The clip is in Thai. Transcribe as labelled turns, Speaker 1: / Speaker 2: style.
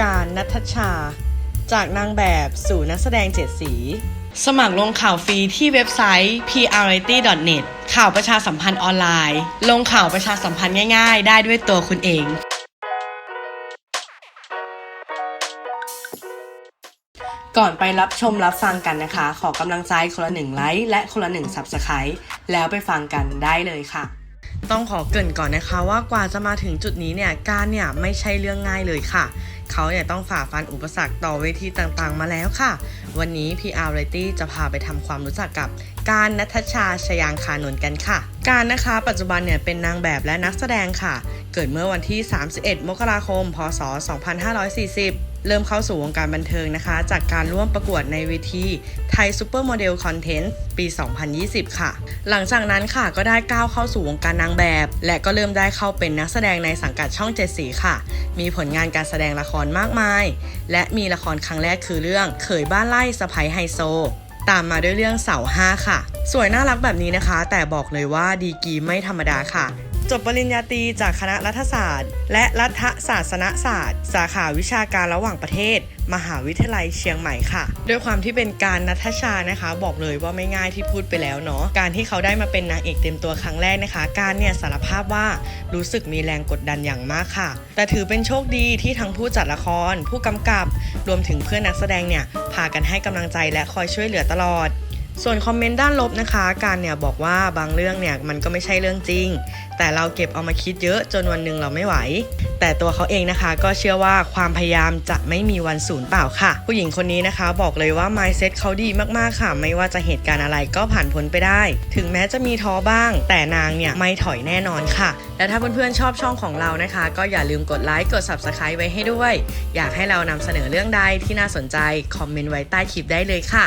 Speaker 1: การนัทชา จากนางแบบสู่นักแสดงเจ็ดสี สมัครลงข่าวฟรีที่เว็บไซต์ prrity.net ข่าวประชาสัมพันธ์ออนไลน์ ลงข่าวประชาสัมพันธ์ง่ายๆ ได้ด้วยตัวคุณเองก่อนไปรับชมรับฟังกันนะคะ ขอกำลังใจคนละหนึ่งไลค์และคนละหนึ่ง Subscribe แล้วไปฟังกันได้เลยค่ะ ต้องขอเกรินก่อนนะคะว่ากว่าจะมาถึงจุดนี้เนี่ย การเนี่ยไม่ใช่เรื่องง่ายเลยค่ะ เขาเนี่ยต้องฝ่าฟันอุปสรรคต่อเวทีต่างๆ มาแล้วค่ะ วันนี้ PR r a t y จะพาไปทำความรู้จักกับการนัทชาชยางคานนท์กันค่ะ การนะคะปัจจุบันเนี่ยเป็นนางแบบและนักแสดงค่ะ เกิดเมื่อวันที่ 31 มกราคม พศ 2540เริ่มเข้าสู่วงการบันเทิงนะคะ จากการร่วมประกวดในเวทีไทยซูเปอร์โมเดลคอนเทนต์ปี 2020 ค่ะ หลังจากนั้นค่ะก็ได้ก้าวเข้าสู่วงการนางแบบ และก็เริ่มได้เข้าเป็นนักแสดงในสังกัดช่องเจ็ดสีค่ะ มีผลงานการแสดงละครมากมาย และมีละครครั้งแรกคือเรื่องเขยบ้านไล่สะพายไฮโซ ตามมาด้วยเรื่องเสาห้าค่ะ สวยน่ารักแบบนี้นะคะ แต่บอกเลยว่าดีกีไม่ธรรมดาค่ะ จบปริญญาตรีจากคณะรัฐศาสตร์ และรัฐศาสนศาสตร์ สาขาวิชาการระหว่างประเทศ มหาวิทยาลัยเชียงใหม่ค่ะ ด้วยความที่เป็นการนัทชานะคะ บอกเลยว่าไม่ง่ายที่พูดไปแล้วเนาะการที่เขาได้มาเป็นนางเอกเต็มตัวครั้งแรกนะคะ การเนี่ยสารภาพว่ารู้สึกมีแรงกดดันอย่างมากค่ะ แต่ถือเป็นโชคดีที่ทั้งผู้จัดละคร ผู้กำกับ รวมถึงเพื่อนนักแสดงเนี่ยพากันให้กำลังใจและคอยช่วยเหลือตลอด ส่วนคอมเมนต์ด้านลบนะคะการเนี่ยบอกว่าบางเรื่องเนี่ยมันก็ไม่ใช่เรื่องจริง แต่เราเก็บเอามาคิดเยอะจนวันหนึ่งเราไม่ไหว แต่ตัวเขาเองนะคะ ก็เชื่อว่าความพยายามจะไม่มีวันสูญเปล่าค่ะ ผู้หญิงคนนี้นะคะ บอกเลยว่า mindset เขาดีมากๆค่ะ ไม่ว่าจะเหตุการณ์อะไรก็ผ่านพ้นไปได้ ถึงแม้จะมีท้อบ้าง แต่นางเนี่ยไม่ถอยแน่นอนค่ะ และถ้าเพื่อนๆชอบช่องของเรานะคะ ก็อย่าลืมกดไลค์กด subscribe ไว้ให้ด้วย อยากให้เรานำเสนอเรื่องใดที่น่าสนใจคอมเมนต์ไว้ใต้คลิปได้เลยค่ะ